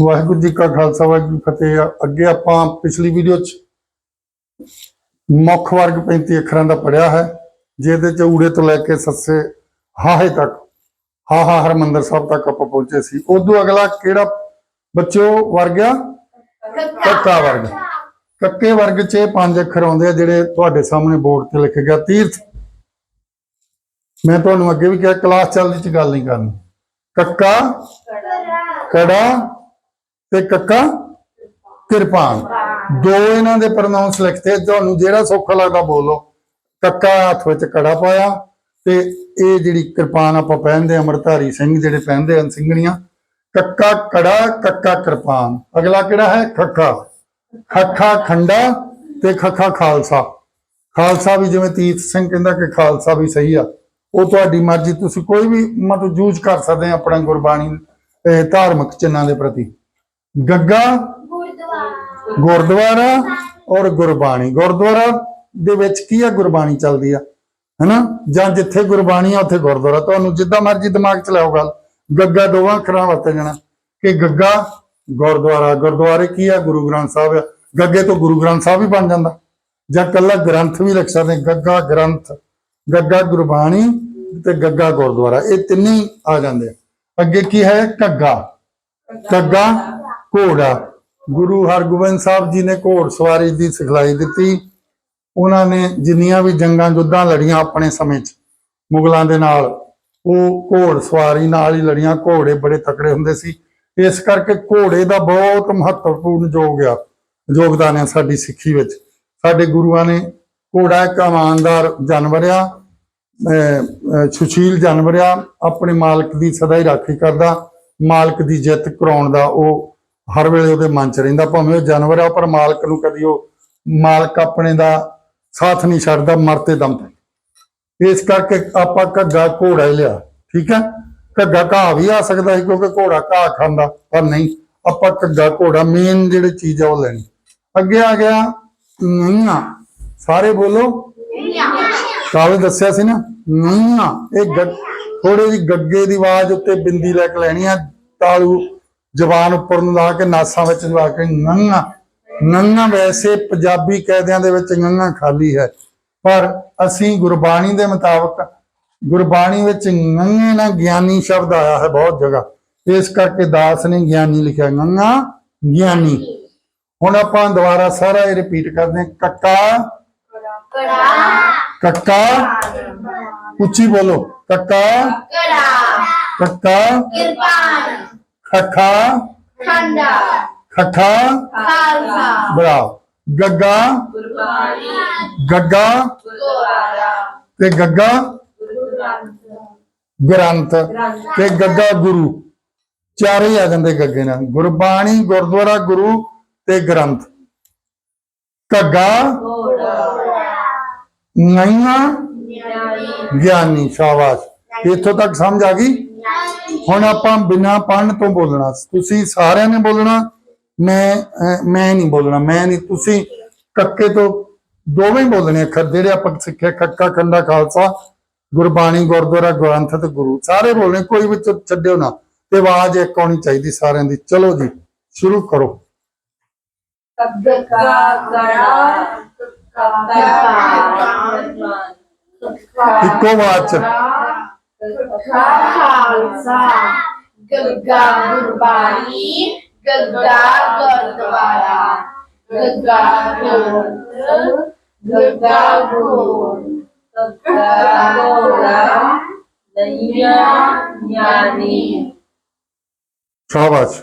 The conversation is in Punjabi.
ਵਾਹਿਗੁਰੂ ਜੀ ਕਾ ਖਾਲਸਾ ਵਾਹਿਗੁਰੂ ਜੀ ਕੀ ਫਤਿਹ। ਅੱਗੇ ਆਪਾਂ ਪਿਛਲੀ ਵੀਡੀਓ 'ਚ ਮੁੱਖ ਵਰਗ 35 ਅੱਖਰਾਂ ਦਾ ਪੜਿਆ ਹੈ ਜਿਹਦੇ 'ਚ ਊੜੇ ਤੋਂ ਲੈ ਕੇ ਸੱਸੇ ਹਾਹੇ ਤੱਕ ਹਾ ਹਾ ਹਰਮੰਦਰ ਸਾਹਿਬ ਤੱਕ ਆਪਾਂ ਪਹੁੰਚੇ ਸੀ। ਉਦੋਂ ਅਗਲਾ ਕਿਹੜਾ ਬੱਚੋ ਵਰਗ ਆ? ਕੱਕਾ ਵਰਗ। ਕੱਕੇ ਵਰਗ 'ਚ ਇਹ ਪੰਜ ਅੱਖਰ ਆਉਂਦੇ ਆ ਜਿਹੜੇ ਤੁਹਾਡੇ ਸਾਹਮਣੇ ਬੋਰਡ ਤੇ ਲਿਖੇ ਗਿਆ ਤੀਰਥ। ਮੈਂ ਤੁਹਾਨੂੰ ਅੱਗੇ ਵੀ ਕਿਹਾ ਕਲਾਸ ਚੱਲਦੀ ਚ ਗੱਲ ਨਹੀਂ ਕਰਨੀ। ਕੱਕਾ ਕੜਾ ਤੇ ਕੱਕਾ ਕਿਰਪਾਨ। ਦੋ ਇਹਨਾਂ ਦੇ ਪ੍ਰੋਨਾਂਸ ਲਿਖਤੇ ਤੁਹਾਨੂੰ ਜਿਹੜਾ ਸੌਖਾ ਲੱਗਦਾ ਬੋਲੋ। ਕੱਕਾ ਹੱਥ ਵਿੱਚ ਕੜਾ ਪਾਇਆ ਤੇ ਇਹ ਜਿਹੜੀ ਕਿਰਪਾਨ ਆਪਾਂ ਪਹਿਨਦੇ ਆ, ਅੰਮ੍ਰਿਤਧਾਰੀ ਸਿੰਘ ਜਿਹੜੇ ਪਹਿਨਦੇ ਹਨ ਸਿੰਘਣੀਆਂ ਕੱਕਾ ਕੜਾ ਕੱਕਾ ਕਿਰਪਾਨ। ਅਗਲਾ ਕਿਹੜਾ ਹੈ? ਖੱਖਾ ਖੱਖਾ ਖੰਡਾ ਤੇ ਖੱਖਾ ਖਾਲਸਾ। ਖਾਲਸਾ ਵੀ ਜਿਵੇਂ ਤੀਰਥ ਸਿੰਘ ਕਹਿੰਦਾ ਕਿ ਖਾਲਸਾ ਵੀ ਸਹੀ ਆ। ਉਹ ਤੁਹਾਡੀ ਮਰਜ਼ੀ, ਤੁਸੀਂ ਕੋਈ ਵੀ ਮਤਲਬ ਯੂਜ਼ ਕਰ ਸਕਦੇ ਆ ਆਪਣਾ ਗੁਰਬਾਣੀ ਧਾਰਮਿਕ ਚਿੰਨਾਂ ਦੇ ਪ੍ਰਤੀ। ਗੱਗਾ, ਗੁਰਦੁਆਰਾ ਔਰ ਗੁਰਬਾਣੀ। ਗੁਰਦੁਆਰਾ ਦੇ ਵਿੱਚ ਕੀ ਆ? ਗੁਰਬਾਣੀ ਚੱਲਦੀ ਆ, ਹੈਨਾ? ਜਾਂ ਜਿੱਥੇ ਗੁਰਬਾਣੀ ਆ, ਉੱਥੇ ਗੁਰਦੁਆਰਾ। ਤੁਹਾਨੂੰ ਜਿੱਦਾਂ ਮਰਜ਼ੀ ਦਿਮਾਗ ਚ ਲਾਓ ਗੱਲ। ਗੱਗਾ ਦੋਵਾਂ ਅੱਖਰਾਂ ਵਰਤੇ ਜਾਣਾ। ਕਿ ਗੱਗਾ ਗੁਰਦੁਆਰਾ, ਗੁਰਦੁਆਰੇ ਕੀ ਆ? ਗੁਰੂ ਗ੍ਰੰਥ ਸਾਹਿਬ ਆ। ਗੱਗੇ ਤੋਂ ਗੁਰੂ ਗ੍ਰੰਥ ਸਾਹਿਬ ਵੀ ਬਣ ਜਾਂਦਾ। ਜਾਂ ਕੱਲਾ ਗ੍ਰੰਥ ਵੀ ਲਿਖ ਸਕਦੇ। ਗੱਗਾ ਗ੍ਰੰਥ, ਗੱਗਾ ਗੁਰਬਾਣੀ ਤੇ ਗੱਗਾ ਗੁਰਦੁਆਰਾ। ਇਹ ਤਿੰਨੇ ਆ ਜਾਂਦੇ ਆ। ਅੱਗੇ ਕੀ ਹੈ? ਘੱਗਾ। ਘੱਗਾ, ਘੋੜਾ। ਗੁਰੂ ਹਰਗੋਬਿੰਦ ਸਾਹਿਬ ਜੀ ਨੇ ਘੋੜ ਸਵਾਰੀ ਦੀ ਸਿਖਲਾਈ ਦਿੱਤੀ। ਉਹਨਾਂ ਨੇ ਜਿੰਨੀਆਂ ਵੀ ਜੰਗਾਂ ਯੁੱਧਾਂ ਲੜੀਆਂ ਆਪਣੇ ਸਮੇਂ 'ਚ, ਮੁਗਲਾਂ ਦੇ ਨਾਲ, ਉਹ ਘੋੜ ਸਵਾਰੀ ਨਾਲ ਹੀ ਲੜੀਆਂ। ਘੋੜੇ ਬੜੇ ਤਕੜੇ ਹੁੰਦੇ ਸੀ। ਇਸ ਕਰਕੇ ਘੋੜੇ ਦਾ ਬਹੁਤ ਮਹੱਤਵਪੂਰਨ ਯੋਗ ਆ, ਯੋਗਦਾਨ ਹੈ ਸਾਡੀ ਸਿੱਖੀ ਵਿੱਚ। ਸਾਡੇ ਗੁਰੂਆਂ ਨੇ ਘੋੜਾ ਇੱਕ ਇਮਾਨਦਾਰ ਜਾਨਵਰ ਆ ਸੁਸ਼ੀਲ ਜਾਨਵਰ ਆ, ਆਪਣੇ ਮਾਲਕ ਦੀ ਸਦਾ ਹੀ ਰਾਖੀ ਕਰਦਾ, ਮਾਲਕ ਦੀ ਜਿੱਤ ਕਰਾਉਣ ਦਾ ਉਹ ਹਰ ਵੇਲੇ ਉਹਦੇ ਮਨ 'ਚ ਰਹਿੰਦਾ, ਭਾਵੇਂ ਉਹ ਜਾਨਵਰ ਆ, ਪਰ ਮਾਲਕ ਨੂੰ ਕਦੀ ਉਹ ਮਾਲਕ ਆਪਣੇ ਦਾ ਸਾਥ ਨਹੀਂ ਛੱਡਦਾ, ਮਰਤੇ ਦਮ ਤੱਕ ਇਸ ਕਰਕੇ ਆਪਾਂ ਘੱਗਾ ਘੋੜਾ ਹੀ ਲਿਆ, ਠੀਕ ਹੈ? ਘੱਗਾ ਘਾਹ ਵੀ ਆ ਸਕਦਾ ਸੀ ਕਿਉਂਕਿ ਘੋੜਾ ਘਾਹ ਖਾਂਦਾ, ਪਰ ਨਹੀਂ, ਆਪਾਂ ਘੱਗਾ ਘੋੜਾ ਮੇਨ ਜਿਹੜੀ ਚੀਜ਼ ਆ ਉਹ ਲੈਣੀ। ਅੱਗੇ ਆ ਗਿਆ, ਨਈਆਂ, ਸਾਰੇ ਬੋਲੋ। ਕਾਲੇ ਦੱਸਿਆ ਸੀ ਨਾ? ਨਈਆਂ, ਇਹ ਥੋੜੇ ਜਿਹੀ ਗੱਗੇ ਦੀ ਆਵਾਜ਼ ਉੱਤੇ ਬਿੰਦੀ ਲੈ ਕੇ ਲੈਣੀ ਆ, ਤਾਲੂ ਜ਼ਬਾਨ ਉੱਪਰ ਨੂੰ ਲਾ ਕੇ, ਨਾਸਾਂ ਵਿੱਚ ਲਾ ਕੇ, ਨੰਗਾ। ਨੰਗਾ ਵੈਸੇ ਪੰਜਾਬੀ ਕਾਇਦਿਆਂ ਦੇ ਵਿੱਚ ਨੰਗਾ ਖਾਲੀ ਹੈ, ਪਰ ਅਸੀਂ ਗੁਰਬਾਣੀ ਦੇ ਮੁਤਾਬਕ ਗੁਰਬਾਣੀ ਵਿੱਚ ਨੰਗੇ ਨਾਲ ਗਿਆਨੀ ਸ਼ਬਦ ਆਇਆ ਹੈ ਬਹੁਤ ਜਗ੍ਹਾ। ਇਸ ਕਰਕੇ ਦਾਸ ਨੇ ਗਿਆਨੀ ਲਿਖਿਆ ਨੰਗਾ ਗਿਆਨੀ। ਹੁਣ ਆਪਾਂ ਦੁਬਾਰਾ ਸਾਰਾ ਇਹ ਰਿਪੀਟ ਕਰਦੇ ਹਾਂ। ਕੱਕਾ। ਕੱਕਾ। ਉੱਚੀ ਬੋਲੋ। ਕੱਕਾ। ਕੱਕਾ। ਖੱਖਾ ਖੱਖਾ ਬਰਾਓ। ਗੱਗਾ। ਗੱਗਾ। ਤੇ ਗੱਗਾ। ਗ੍ਰੰਥ ਤੇ ਗੱਗਾ ਗੁਰੂ। ਚਾਰੇ ਆ ਜਾਂਦੇ ਗੱਗੇ ਨਾਲ। ਗੁਰਬਾਣੀ ਗੁਰਦੁਆਰਾ ਗੁਰੂ ਤੇ ਗ੍ਰੰਥ। ਘੱਗਾ। ਨਈਆਂ ਗਿਆਨੀ ਸ਼ਾਬਾਸ਼। ਇੱਥੋਂ ਤੱਕ ਸਮਝ ਆ ਗਈ? ਹੁਣ ਆਪਾਂ ਬਿਨਾਂ ਪੜਨ ਤੋਂ ਬੋਲਣਾ। ਤੁਸੀਂ ਸਾਰਿਆਂ ਨੇ ਬੋਲਣਾ ਮੈਂ ਮੈਂ ਨਹੀਂ ਬੋਲਣਾ। ਮੈਂ ਨਹੀਂ ਤੁਸੀਂ ਕੱਕੇ ਤੋਂ ਦੋਵੇਂ ਬੋਲਣੇ ਅੱਖਰ ਜਿਹੜੇ ਆਪਾਂ ਸਿੱਖਿਆ ਕੱਕਾ ਖੰਡਾ ਖਾਲਸਾ ਗੁਰਬਾਣੀ ਗੁਰਦੁਆਰਾ, ਗ੍ਰੰਥ ਤੇ ਗੁਰੂ, ਸਾਰੇ ਬੋਲਣੇ, ਕੋਈ ਵਿੱਚ ਛੱਡਿਓ ਨਾ। ਤੇ ਆਵਾਜ਼ ਇੱਕ ਆਉਣੀ ਚਾਹੀਦੀ ਸਾਰਿਆਂ ਦੀ। ਚਲੋ ਜੀ, ਸ਼ੁਰੂ ਕਰੋ। ਇੱਕੋ ਆਵਾਜ਼ ਖਾਲਸਾ, ਗੱਗਾ ਗੁਰਬਾਣੀ, ਗੱਗਾ ਗੁਰਦੁਆਰਾ ਗੱਗਾ ਗ੍ਰੰਥ, ਗੱਗਾ ਗੁਰੂ ਨਈਆ ਗਿਆਨੀ ਸ਼ਾਬਾਸ਼